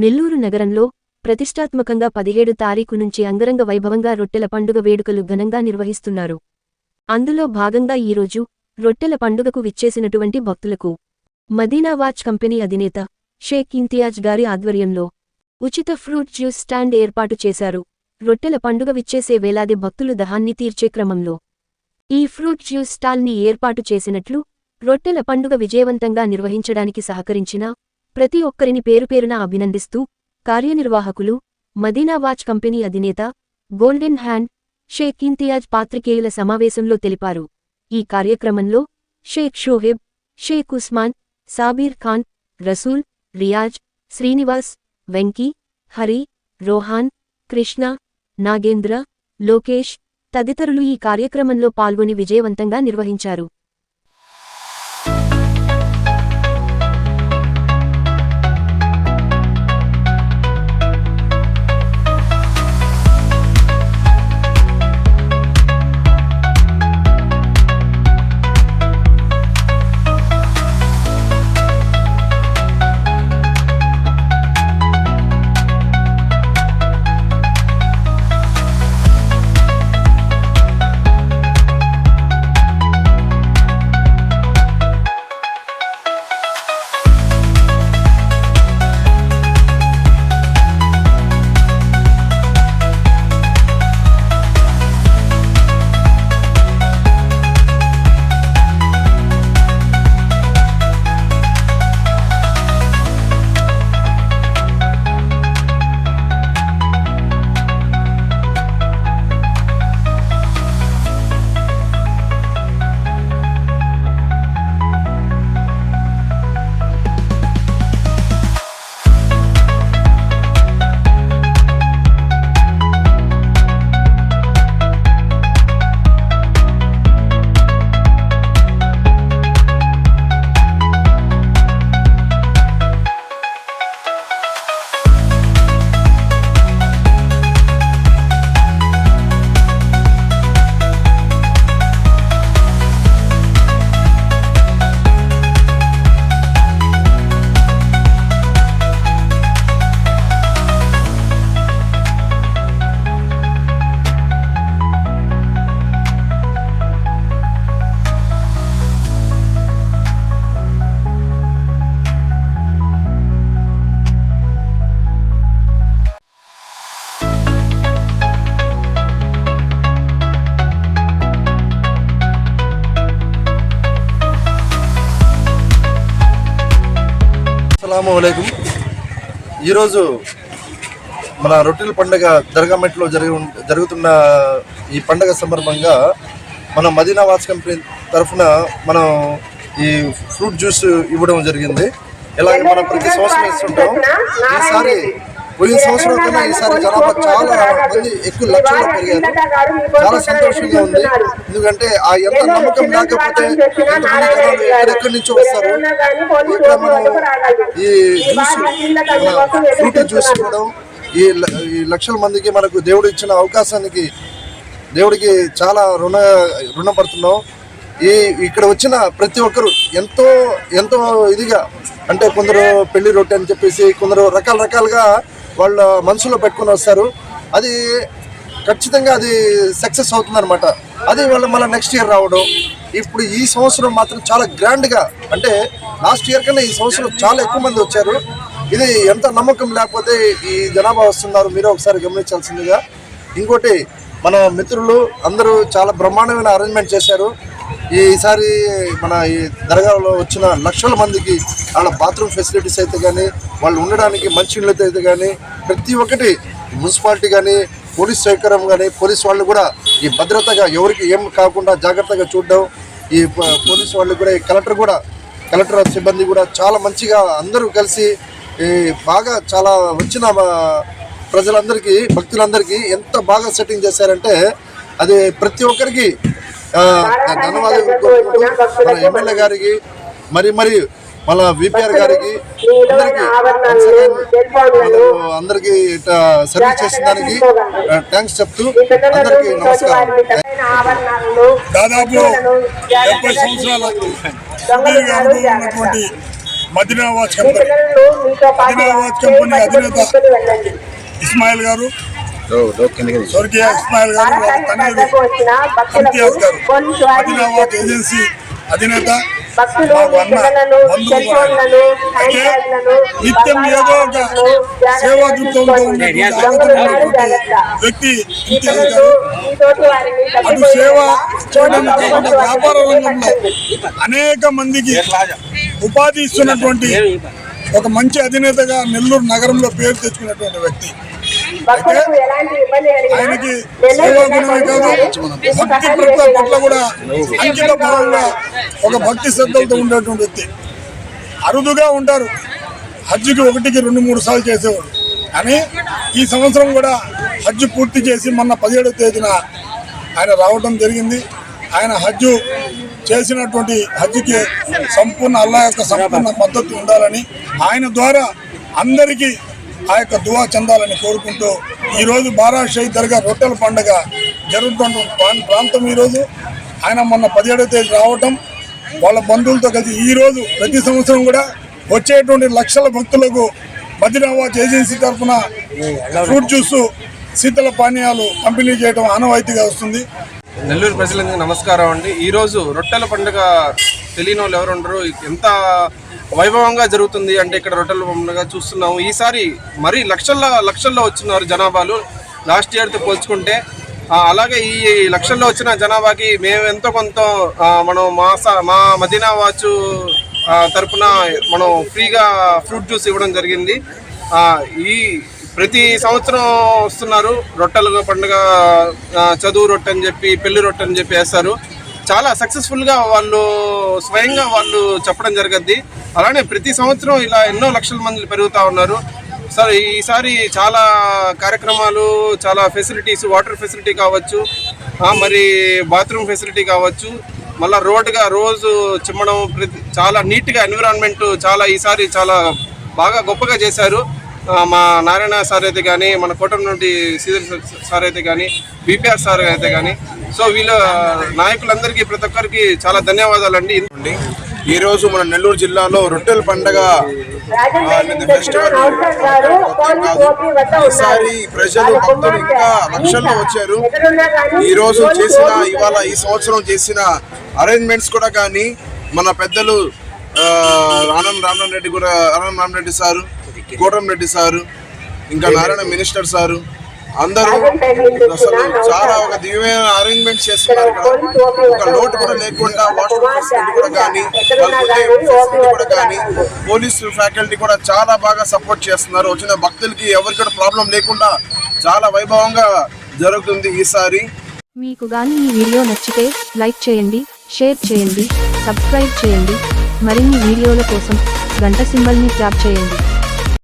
నెల్లూరు నగరంలో ప్రతిష్టాత్మకంగా పదిహేడు తారీఖు నుంచి అంగరంగ వైభవంగా రొట్టెల పండుగ వేడుకలు ఘనంగా నిర్వహిస్తున్నారు. అందులో భాగంగా ఈరోజు రొట్టెల పండుగకు విచ్చేసినటువంటి భక్తులకు మదీనా వాచ్ కంపెనీ అధినేత షేక్ ఇంతియాజ్ గారి ఆధ్వర్యంలో ఉచిత ఫ్రూట్ జ్యూస్ స్టాండ్ ఏర్పాటు చేశారు. రొట్టెల పండుగ విచ్చేసే వేలాది భక్తులు దహాన్ని తీర్చే క్రమంలో ఈ ఫ్రూట్ జ్యూస్ స్టాల్ని ఏర్పాటు చేసినట్లు రొట్టెల పండుగ విజయవంతంగా నిర్వహించడానికి సహకరించిన ప్రతి ఒక్కరిని పేరుపేరున అభినందిస్తూ కార్యనిర్వాహకులు మదీనా వాచ్ కంపెనీ అధినేత గోల్డెన్ హ్యాండ్ షేక్ ఇంతియాజ్ పాత్రికేయుల సమావేశంలో తెలిపారు. ఈ కార్యక్రమంలో షేక్ షోహెబ్ షేక్ ఉస్మాన్ సాబీర్ ఖాన్ రసూల్ రియాజ్ శ్రీనివాస్ వెంకీ హరి రోహాన్ కృష్ణ నాగేంద్ర లోకేష్ తదితరులు ఈ కార్యక్రమంలో పాల్గొని విజయవంతంగా నిర్వహించారు. అస్సలం ఈరోజు మన రొట్టెల పండుగ దర్గామెట్లో జరిగి జరుగుతున్న ఈ పండుగ సందర్భంగా మన మదీనా వాచ్ కంపెనీ తరఫున మనం ఈ ఫ్రూట్ జ్యూస్ ఇవ్వడం జరిగింది. ఇలాగే మనం ప్రతి సంవత్సరం ఇస్తుంటాం. ఈసారి పోయిన సంవత్సరం కన్నా ఈసారి జనాభా చాలా మంది ఎక్కువ లక్షల్లో పెరిగారు. చాలా సంతోషంగా ఉంది. ఎందుకంటే ఆ ఎంత నమ్మకం లేకపోతే ఎంతమంది జనాలు ఎక్కడెక్కడి నుంచో వస్తారు. ఇక్కడ మనం ఈ జ్యూస్ ఫ్రూట్ జ్యూస్ ఇవ్వడం ఈ ఈ లక్షల మందికి మనకు దేవుడు ఇచ్చిన అవకాశానికి దేవుడికి చాలా రుణ రుణపడుతున్నాం. ఈ ఇక్కడ వచ్చిన ప్రతి ఒక్కరు ఎంతో ఎంతో ఇదిగా అంటే కొందరు పెళ్ళి రొట్టె అని చెప్పేసి కొందరు రకాల రకాలుగా వాళ్ళ మనసులో పెట్టుకొని వస్తారు. అది ఖచ్చితంగా అది సక్సెస్ అవుతుందన్నమాట. అది వాళ్ళు మళ్ళీ నెక్స్ట్ ఇయర్ రావడం. ఇప్పుడు ఈ సంవత్సరం మాత్రం చాలా గ్రాండ్గా అంటే లాస్ట్ ఇయర్ కన్నా ఈ సంవత్సరం చాలా ఎక్కువ మంది వచ్చారు. ఇది ఎంత నమ్మకం లేకపోతే ఈ జనాభా వస్తున్నారు మీరు ఒకసారి గమనించాల్సిందిగా. ఇంకోటి మన మిత్రులు అందరూ చాలా బ్రహ్మాండమైన అరేంజ్మెంట్ చేశారు. ఈసారి మన ఈ దర్గాలో వచ్చిన లక్షల మందికి వాళ్ళ బాత్రూమ్ ఫెసిలిటీస్ అయితే కానీ వాళ్ళు ఉండడానికి మంచి అయితే కానీ ప్రతి ఒక్కటి మున్సిపాలిటీ కానీ పోలీస్ సౌకర్యం కానీ పోలీస్ వాళ్ళు కూడా ఈ భద్రతగా ఎవరికి ఏం కాకుండా జాగ్రత్తగా చూడడం. ఈ పోలీస్ వాళ్ళు కూడా ఈ కలెక్టర్ కూడా కలెక్టర్ సిబ్బంది కూడా చాలా మంచిగా అందరూ కలిసి ఈ బాగా చాలా వచ్చిన ప్రజలందరికీ భక్తులందరికీ ఎంత బాగా సెట్టింగ్ చేశారంటే అది ప్రతి ఒక్కరికి ధన్యవాదాలు మన ఎమ్మెల్యే గారికి మరి మరి మన విపిఆర్ గారికి అందరికి అందరికి ఇట్లా సర్వీస్ చేసిన దానికి థ్యాంక్స్ చెప్తూ అందరికీ నమస్కారం. దాదాపు డెబ్బై సంవత్సరాల అనుభవం ఉన్నటువంటి Madina watch company. Madina watch company అధినేత ఇస్మాయిల్ గారు స్వర్గీయ ఇస్మాయిల్ గారు వాళ్ళ తండ్రి ఇంతియాజ్ గారు మదీనా వాచ్ ఏజెన్సీ అధినేత మాకు అన్న. అయితే నిత్యం ఏదో ఒక సేవా దృక్పథంతో వ్యక్తి గారు అటు సేవ చేయడానికి కాకుండా వ్యాపార రంగంలో అనేక మందికి ఉపాధి ఇస్తున్నటువంటి ఒక మంచి అధినేతగా నెల్లూరు నగరంలో పేరు తెచ్చుకున్నటువంటి వ్యక్తి. ఆయనకి కాదు భక్తి ప్రతి పట్ల కూడా అంకిత భావంగా ఒక భక్తి శ్రద్ధలతో ఉండేటువంటి వ్యక్తి. అరుదుగా ఉంటారు. హజ్జుకి ఒకటికి రెండు మూడు సార్లు చేసేవాడు. కానీ ఈ సంవత్సరం కూడా హజ్జు పూర్తి చేసి మొన్న పదిహేడవ తేదీన ఆయన రావడం జరిగింది. ఆయన హజ్జు చేసినటువంటి హజ్జుకి సంపూర్ణ అల్లా యొక్క సంపూర్ణ మద్దతు ఉండాలని ఆయన ద్వారా అందరికీ ఆ యొక్క దువా చెందాలని కోరుకుంటూ ఈరోజు బారా షహీద్ దర్గా రొట్టెల పండుగ జరుగుతున్న ప్రాంతం ఈరోజు ఆయన మొన్న పదిహేడవ తేదీ రావటం వాళ్ళ బంధువులతో కలిసి ఈరోజు ప్రతి సంవత్సరం కూడా వచ్చేటువంటి లక్షల భక్తులకు మదినావాజ్ ఏజెన్సీ తరఫున ఫ్రూట్ జ్యూస్ శీతల పానీయాలు పంపిణీ చేయడం ఆనవాయితీగా వస్తుంది. నెల్లూరు ప్రజలందరికీ నమస్కారం అండి. ఈరోజు రొట్టెల పండుగ తెలియని వాళ్ళు ఎవరు ఉండరు. ఎంత వైభవంగా జరుగుతుంది అంటే ఇక్కడ రొట్టెల పండుగ చూస్తున్నాము. ఈసారి మరీ లక్షల్లో లక్షల్లో వచ్చినారు జనాభాలు. లాస్ట్ ఇయర్తో పోల్చుకుంటే అలాగే ఈ లక్షల్లో వచ్చిన జనాభాకి మేము ఎంతో కొంత మనం మా స- మా మదీనా వాచ్ తరఫున తరపున మనం ఫ్రీగా ఫ్రూట్ జ్యూస్ ఇవ్వడం జరిగింది. ఈ ప్రతి సంవత్సరం వస్తున్నారు. రొట్టెలు పండుగ చదువు రొట్టె అని చెప్పి పెళ్ళి రొట్టె అని చెప్పి వేస్తారు. చాలా సక్సెస్ఫుల్గా వాళ్ళు స్వయంగా వాళ్ళు చెప్పడం జరగద్ది అలానే ప్రతి సంవత్సరం ఇలా ఎన్నో లక్షల మంది పెరుగుతూ ఉన్నారు. సార్ ఈసారి చాలా కార్యక్రమాలు చాలా ఫెసిలిటీస్ వాటర్ ఫెసిలిటీ కావచ్చు మరి బాత్రూమ్ ఫెసిలిటీ కావచ్చు మళ్ళీ రోడ్డుగా రోజు చిమ్మడం ప్రతి చాలా నీట్గా ఎన్విరాన్మెంట్ చాలా ఈసారి చాలా బాగా గొప్పగా చేశారు. మా నారాయణ సార్ అయితే కానీ మన కోటం నుండి శ్రీధర్ సార్ అయితే కానీ బీపీఆర్ సార్ అయితే కానీ సో వీళ్ళ నాయకులందరికీ ప్రతి ఒక్కరికి చాలా ధన్యవాదాలండి. అండి ఈ మన నెల్లూరు జిల్లాలో రొట్టెల పండగ ఈసారి ప్రజలు భక్తులు ఇంకా లక్షల్లో వచ్చారు. ఈరోజు చేసిన ఇవాళ ఈ సంవత్సరం చేసిన అరేంజ్మెంట్స్ కూడా కానీ మన పెద్దలు ఆనంద్ ఆనం రామన్ రెడ్డి కూడా ఆనంద్ రామరెడ్డి సారు రెడ్డి సారు ఇంకా నారాయణ మినిస్టర్ సారు అందరూ అసలు చాలా ఒక దివ్యమైన అరేంజ్మెంట్ చేస్తున్నారు ఒక లోటు కూడా లేకుండా వాష్రూమ్ ఫెసిలిటీ కూడా కానీ ఫెసిలిటీ కూడా కానీ పోలీసు ఫ్యాకల్టీ కూడా చాలా బాగా సపోర్ట్ చేస్తున్నారు. వచ్చిన భక్తులకి ఎవరికి కూడా ప్రాబ్లం లేకుండా చాలా వైభవంగా జరుగుతుంది ఈసారి. మీకు గాని ఈ వీడియో నచ్చితే లైక్ చేయండి షేర్ చేయండి సబ్స్క్రైబ్ చేయండి. మరిన్ని వీడియోల కోసం గంట సింబల్ని ట్యాప్ చేయండి.